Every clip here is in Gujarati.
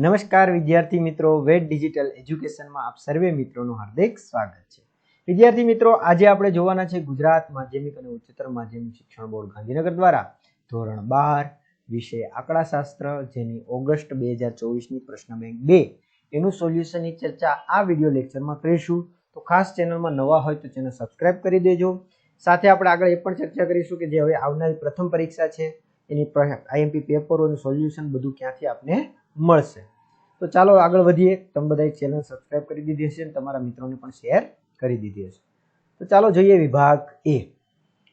નમસ્કાર વિદ્યાર્થી મિત્રો વેટ ડિજિટલ એજ્યુકેશનમાં આપ સર્વે મિત્રોનું હાર્દિક સ્વાગત છે. વિદ્યાર્થી મિત્રો, આજે આપણે જોવાના છે ગુજરાત માધ્યમિક અને ઉચ્ચતર માધ્યમિક શિક્ષણ બોર્ડ ગાંધીનગર દ્વારા ધોરણ બાર, વિષય આંકડાશાસ્ત્ર, જેની ઓગસ્ટ બે હજાર ચોવીસની પ્રશ્ન બેંક બે. એનું સોલ્યુશનની ચર્ચા આ વીડિયો લેક્ચરમાં કરીશું. તો ખાસ ચેનલમાં નવા હોય તો ચેનલ સબસ્ક્રાઇબ કરી દેજો. સાથે આપણે આગળ એ પણ ચર્ચા કરીશું કે જે હવે આવનારી પ્રથમ પરીક્ષા છે, એની આઈએમપી પેપરોનું સોલ્યુશન બધું ક્યાંથી આપને મળશે. તો ચાલો આગળ વધીએ. તમે બધાએ ચેનલ સબસ્ક્રાઇબ કરી દીધી હશે અને તમારા મિત્રોને પણ શેર કરી દીધી હશે. તો ચાલો જોઈએ વિભાગ એ.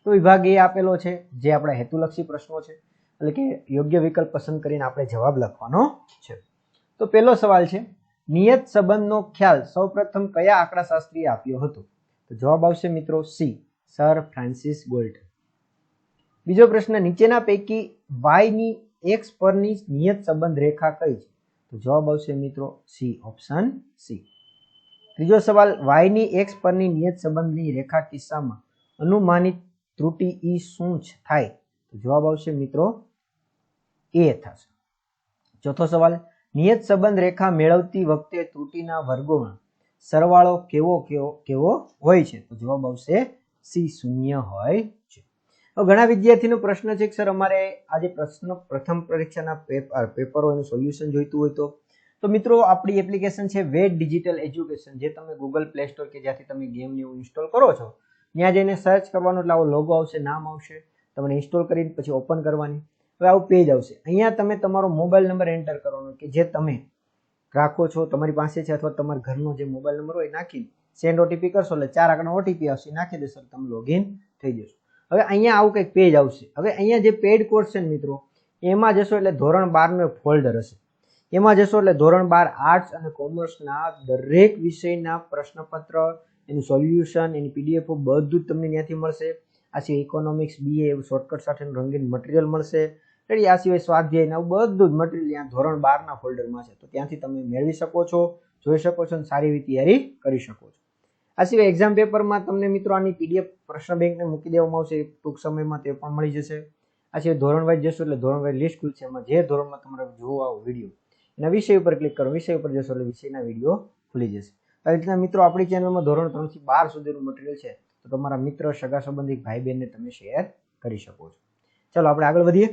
તો વિભાગ એ આપેલો છે, જે આપણા હેતુલક્ષી પ્રશ્નો છે, એટલે કે યોગ્ય વિકલ્પ પસંદ કરીને આપણે જવાબ લખવાનો છે. તો પહેલો સવાલ છે, નિયત સંબંધનો ખ્યાલ સૌપ્રથમ કયા આંકડાશાસ્ત્રીએ આપ્યો હતો? તો જવાબ આવશે મિત્રો સી, સર ફ્રાન્સિસ ગોલ્ટ બીજો પ્રશ્ન, નીચેના પૈકી વાયની એક્સ પરની નિયત સંબંધ રેખા કઈ છે? તો જવાબ આવશે મિત્રો સી ઓપ્શન સી ત્રીજો સવાલ વાયની એક્સ પરની નિયત સંબંધની રેખા કિસ્સામાં અનુમાનિત ત્રુટિ ઈ શું થાય. તો જવાબ આવશે મિત્રો એ થશે. ચોથો સવાલ, નિયત સંબંધ રેખા મેળવતી વખતે ત્રુટિના વર્ગોમાં સરવાળો કેવો કેવો કેવો હોય છે? તો જવાબ આવશે સી શૂન્ય હોય છે. ઘણા વિદ્યાર્થીનો પ્રશ્ન છે કે, સર, અમારે આજે પ્રશ્ન, પ્રથમ પરીક્ષાના પેપર પેપરો એનું સોલ્યુશન જોઈતું હોય તો? તો મિત્રો, આપણી એપ્લિકેશન છે વેટ ડિજિટલ એજ્યુકેશન, જે તમે ગૂગલ પ્લે સ્ટોર કે જ્યાંથી તમે ગેમ એવું ઇન્સ્ટોલ કરો છો, ત્યાં જઈને સર્ચ કરવાનું, એટલે આવો લોગો આવશે, નામ આવશે, તમને ઇન્સ્ટોલ કરીને પછી ઓપન કરવાની, હવે આવું પેજ આવશે. અહીંયા તમે તમારો મોબાઈલ નંબર એન્ટર કરવાનો, કે જે તમે રાખો છો, તમારી પાસે છે, અથવા તમારા ઘરનો જે મોબાઈલ નંબર હોય નાખીને સેન્ડ ઓટીપી કરશો, એટલે ચાર આંકડા ઓટીપી આવશે નાખી દેશો તમે લોગિન થઈ જશો. હવે અહીંયા આવું કંઈક પેજ આવશે. હવે અહીંયા જે પેડ કોર્સ છે મિત્રો, એમાં જશો એટલે ધોરણ બારનું એક ફોલ્ડર હશે. એમાં જશો એટલે ધોરણ બાર આર્ટ્સ અને કોમર્સના દરેક વિષયના પ્રશ્નપત્ર, એનું સોલ્યુશન એની પીડીએફ બધું જ તમને ત્યાંથી મળશે. આ સિવાય ઇકોનોમિક્સ બીએ એવું શોર્ટકટ સાથેનું રંગીન મટીરિયલ મળશે. રેડી આ સિવાય સ્વાધ્યાયના બધું જ મટીરિયલ ત્યાં ધોરણ બારના ફોલ્ડરમાં છે. તો ત્યાંથી તમે મેળવી શકો છો, જોઈ શકો છો અને સારી એવી તૈયારી કરી શકો છો. આ સિવાય એક્ઝામ પેપરમાં તમને મિત્રો આની પીડીએફ પ્રશ્ન બેંકને મૂકી દેવામાં આવશે. ટૂંક સમયમાં તે પણ મળી જશે. આ સિવાય ધોરણ વાઇઝ જશો એટલે ધોરણ વાઇઝ લિસ્ટ ખુલશે. એમાં જે ધોરણમાં તમારે જોવો આવો વીડિયો એના વિષય ઉપર ક્લિક કરો. વિષય ઉપર જશો એટલે વિષયના વીડિયો ખુલી જશે. આવી રીતના મિત્રો આપણી ચેનલમાં ધોરણ ત્રણથી બાર સુધીનું મટીરિયલ છે. તો તમારા મિત્ર, સગા સંબંધી, ભાઈ બહેનને તમે શેર કરી શકો છો. ચાલો આપણે આગળ વધીએ.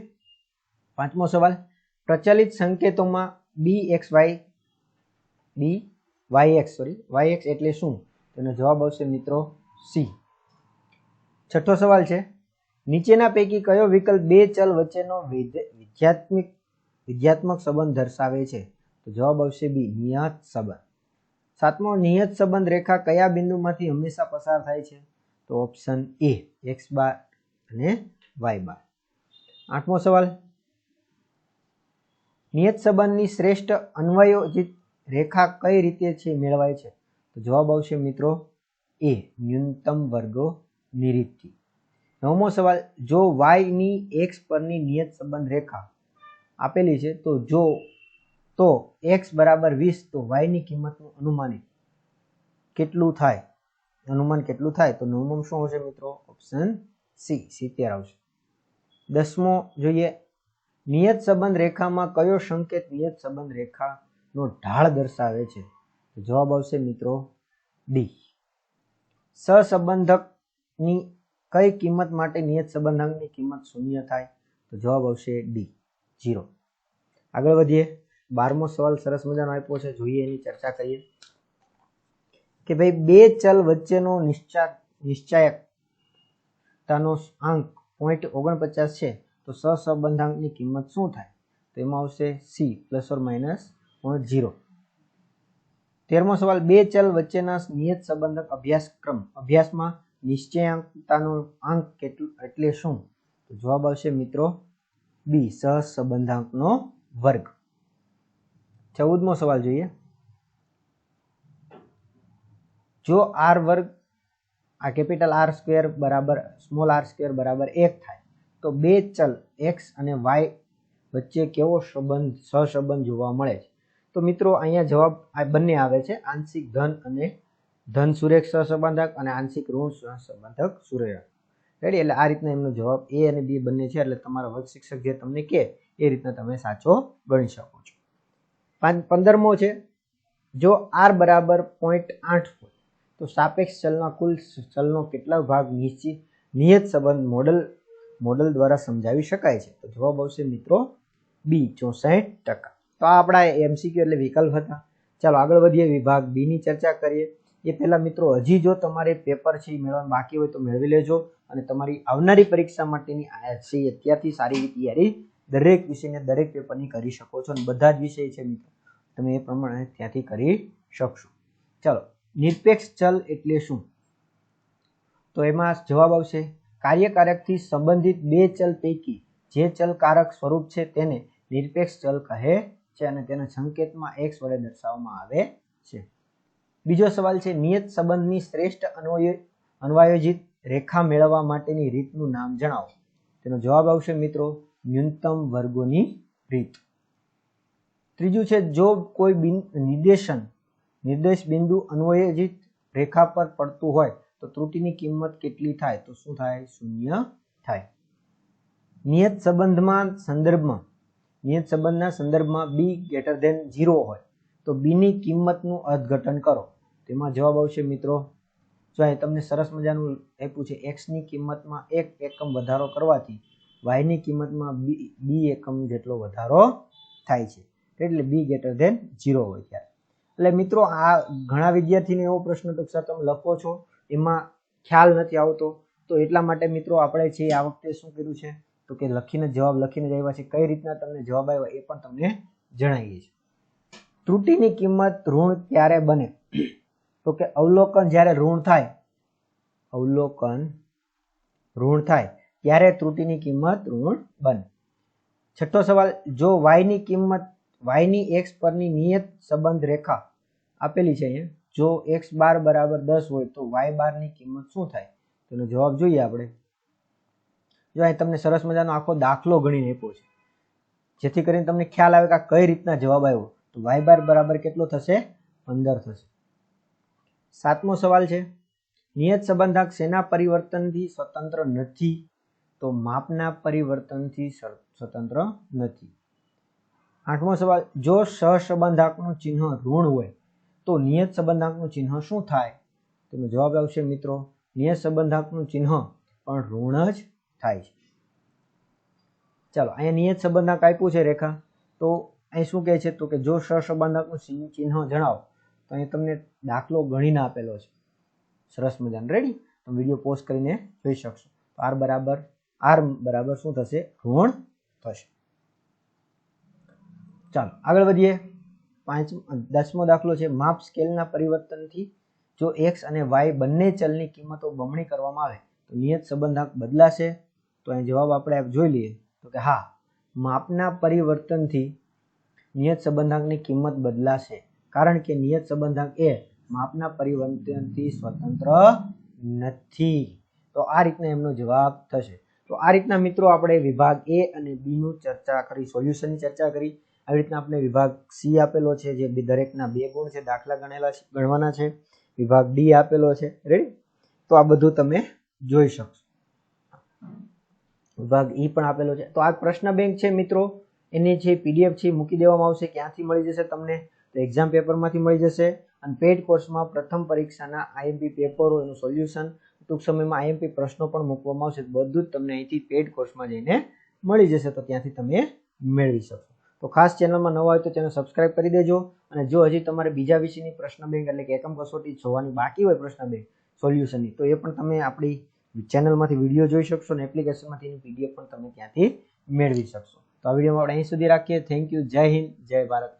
પાંચમો સવાલ. પ્રચલિત સંકેતોમાં B X Y B Y X sorry Y X એટલે શું? તેનો જવાબ આવશે મિત્રો સી છઠ્ઠો સવાલ છે, નીચેના પૈકી કયો વિકલ્પ બે ચલ વચ્ચેનો વિધ્યાત્મિક, વિધ્યાત્મક સંબંધ દર્શાવે છે? તો જવાબ આવશે બી નિયત સંબંધ. સાતમો, નિયત સંબંધ રેખા કયા બિંદુમાંથી હંમેશા પસાર થાય છે? તો ઓપ્શન એ એક્સ બાર અને વાય બાર. આઠમો સવાલ, નિયત સંબંધની શ્રેષ્ઠ અન્વયોજિત રેખા કઈ રીતે છે, મેળવાય છે? તો જવાબ આવશે મિત્રો એ, ન્યૂનતમ વર્ગો નિરીતથી નવમો સવાલ, જો વાયની એક્સ પરની નિયત સંબંધ રેખા આપેલી છે, તો જો, તો એક્સ બરાબર વીસ, તો વાયની કિંમતનું અનુમાનિત કેટલું થાય? અનુમાન કેટલું થાય? તો નવમો શું આવશે મિત્રો? ઓપ્શન સી સિત્તેર આવશે. દસમો જોઈએ, નિયત સંબંધ રેખામાં કયો સંકેત નિયત સંબંધ રેખાનો ઢાળ દર્શાવે છે? જવાબ આવશે મિત્રો ડી સહસંબંધકની કઈ કિંમત માટે નિયત સંબંધકની કિંમત શૂન્ય થાય? તો જવાબ આવશે ડી જીરો આગળ વધીએ. બારમો સવાલ સરસ મજાનો આપ્યો છે. જોઈએ એની ચર્ચા કરીએ. કે ભાઈ, બે ચલ વચ્ચેનો નિશ્ચા નિશ્ચાયકતાનો આંક પોઈન્ટ ઓગણપચાસ છે. તો સહસંબંધાંકની કિંમત શું થાય? તો એમાં આવશે C plus or minus point zero તેરમો સવાલ, બે ચલ વચ્ચેના નિયત સંબંધક અભ્યાસક્રમ, અભ્યાસમાં નિશ્ચયાંકતાનો આંક કેટલું, એટલે શું? તો જવાબ આવશે મિત્રો બી સહસંબંધાંકનો વર્ગ. ચૌદમો સવાલ જોઈએ. જો આર વર્ગ, આ કેપિટલ આર સ્ક્વેર બરાબર, સ્મોલ આર સ્ક્વેર બરાબર એક થાય, તો બે ચલ એક્સ અને વાય વચ્ચે કેવો સંબંધ, સહસંબંધ જોવા મળે છે? તો મિત્રો, અહીંયા જવાબ આ બંને આવે છે. આંશિક ધન અને ધન સુરેખ સહસંબંધક અને આંશિક ઋણ સહસંબંધક સુરેખ. રેડી એટલે આ રીતના એમનો જવાબ એ અને બી બંને છે. એટલે તમારા વર્ગ શિક્ષક જે તમને કહે એ રીતના તમે સાચો ગણી શકો છો. પંદરમો છે. જો આર બરાબર પોઈન્ટ આઠ હોય, તો સાપેક્ષ ચલના કુલ ચલનો કેટલા ભાગ નિશ્ચિત નિયત સંબંધ મોડલ મોડલ દ્વારા સમજાવી શકાય છે? તો જવાબ આવશે મિત્રો બી ચોસઠ ટકા. તો આ આપણા એમસીક્યુ એટલે વિકલ્પ હતા. ચાલો આગળ વધીએ. વિભાગ બી ની ચર્ચા કરીએ. એ પહેલા મિત્રો, હજી જો તમારે પેપર છે મેળવવાનું બાકી હોય તો મેળવી લેજો અને તમારી આવનારી પરીક્ષા માટેની છે અત્યારથી સારી તૈયારી દરેક વિષયને દરેક પેપરની કરી શકો છો અને બધા જ વિષય છે મિત્રો, તમે એ પ્રમાણે ત્યાંથી કરી શકશો. ચાલો, નિરપેક્ષ ચલ એટલે શું? તો એમાં જવાબ આવશે, કાર્યકારકથી સંબંધિત બે ચલ પૈકી જે ચલ કારક સ્વરૂપ છે તેને નિરપેક્ષ ચલ કહે છે અને તેના સંકેતમાં એક્સ વડે દર્શાવવામાં આવે છે. બીજો સવાલ છે, નિયત સંબંધની શ્રેષ્ઠ અન્વય, અન્વયોજિત રેખા મેળવવા માટેની રીતનું નામ જણાવો. તેનો જવાબ આવશે મિત્રો, ન્યૂનતમ વર્ગોની રીત. ત્રીજું છે, જો કોઈ નિર્દેશન, નિર્દેશ બિંદુ અન્વયોજિત રેખા પર પડતું હોય, તો ત્રુટિની કિંમત કેટલી થાય? તો શું થાય? શૂન્ય થાય. નિયત સંબંધમાં સંદર્ભમાં નિયત સંબંધના સંદર્ભમાં બી ગ્રેટર ધેન ઝીરો હોય, તો બીની કિંમતનું અર્થઘટન કરો. તેમાં જવાબ આવશે મિત્રો, જો તમને સરસ મજાનું આપ્યું છે એક્સની કિંમતમાં એક એકમ વધારો કરવાથી વાયની કિંમતમાં બી બી એકમ જેટલો વધારો થાય છે. એટલે બી ગ્રેટર ધેન ઝીરો હોય ત્યારે. એટલે મિત્રો, આ ઘણા વિદ્યાર્થીને એવો પ્રશ્ન તો સર તમે લખો છો, એમાં ખ્યાલ નથી આવતો. તો એટલા માટે મિત્રો, આપણે છે આ વખતે શું કર્યું છે તો કે લખીને જવાબ લખીને જ આવ્યા છે. કઈ રીતના તમને જવાબ આવ્યા એ પણ તમને જણાવીએ છીએ. ત્રુટિની કિંમત ઋણ ક્યારે બને. તો કે અવલોકન જ્યારે ઋણ થાય, અવલોકન ઋણ થાય ત્યારે ત્રુટિની કિંમત ઋણ બને. છઠ્ઠો સવાલ, જો વાયની કિંમત, વાયની એક્સ પરની નિયત સંબંધ રેખા આપેલી છે અહીંયા, જો એક્સ બાર બરાબર દસ હોય તો વાય બારની કિંમત શું થાય? તેનો જવાબ જોઈએ આપણે. જો અહીં તમને સરસ મજાનો આખો દાખલો ગણીને આપ્યો છે. જેથી કરીને તમને ખ્યાલ આવે કે આ કઈ રીતના જવાબ આવ્યો. તો વાય બાર બરાબર કેટલો થશે? પંદર થશે. સાતમો સવાલ છે. નિયત સંબંધક શેના પરિવર્તનથી સ્વતંત્ર નથી? તો માપના પરિવર્તનથી સ્વ- સ્વતંત્ર નથી. આઠમો સવાલ, જો સહસંબંધાકનું ચિહ્ન ઋણ હોય, તો નિયત સંબંધાકનું ચિહ્ન શું થાય? તેનો જવાબ આવશે મિત્રો, નિયત સંબંધાકનું ચિહ્ન પણ ઋણ જ થાય છે. ચાલો, અહીંયા નિયત સંબંધક આપ્યું છે રેખા? તો અહીં શું કહે છે? તો કે જો સહસંબંધાંકનું ચિહ્ન જણાવો, તો અહીં તમને દાખલો ગણીને આપેલો છે. સરસ મજાનો. રેડી તમે વીડિયો પોઝ કરીને જોઈ શકશો. આર બરાબર આર બરાબર શું થશે? ઋણ થશે. ચાલો, આગળ વધીએ. પાંચ દસમો દાખલો છે. માપ સ્કેલના પરિવર્તનથી જો એક્સ અને વાય બંને ચલની કિંમતો બમણી કરવામાં આવે તો નિયત સંબંધાંક બદલાશે, તો અહીં જવાબ આપણે જોઈ લઈએ. તો કે હા, માપના પરિવર્તનથી નિયત સંબંધાંકની કિંમત બદલાશે. કારણ કે નિયત સંબંધાંક એ માપના પરિવર્તનથી સ્વતંત્ર નથી. તો આ રીતના એમનો જવાબ થશે. તો આ રીતના મિત્રો આપણે વિભાગ એ અને બીનું ચર્ચા કરી, સોલ્યુશનની ચર્ચા કરી. આવી રીતના આપણે વિભાગ સી આપેલો છે, જે દરેકના બે ગુણ છે, દાખલા ગણેલા ગણવાના છે. વિભાગ ડી આપેલો છે. રેડી તો આ બધું તમે જોઈ શકશો. વિભાગ ઈ પણ આપેલો છે. તો આ પ્રશ્ન બેંક છે મિત્રો. એની જે પીડીએફ છે મૂકી દેવામાં આવશે. ક્યાંથી મળી જશે તમને? તો એક્ઝામ પેપરમાંથી મળી જશે. અને પેડ કોર્સમાં પ્રથમ પરીક્ષાના આઈએમપી પેપરો એનું સોલ્યુશન ટૂંક સમયમાં આઈએમપી પ્રશ્નો પણ મૂકવામાં આવશે. બધું જ તમને અહીંથી પેડ કોર્સમાં જઈને મળી જશે. તો ત્યાંથી તમે મેળવી શકશો. તો ખાસ ચેનલમાં નવા હોય તો ચેનલ સબસ્ક્રાઇબ કરી દેજો. અને જો હજી તમારે બીજા વિષયની પ્રશ્ન બેંક એટલે કે એકમ કસોટી જોવાની બાકી હોય પ્રશ્ન બેંક સોલ્યુશનની તો એ પણ તમે આપણી ચેનલમાંથી વીડિયો જોઈ શકશો અને એપ્લિકેશનમાંથી એની પીડીએફ પણ તમે ત્યાંથી મેળવી શકશો. તો આ વિડીયોમાં આપણે અહીં સુધી રાખીએ. થેન્ક યુ જય હિન્દ. જય ભારત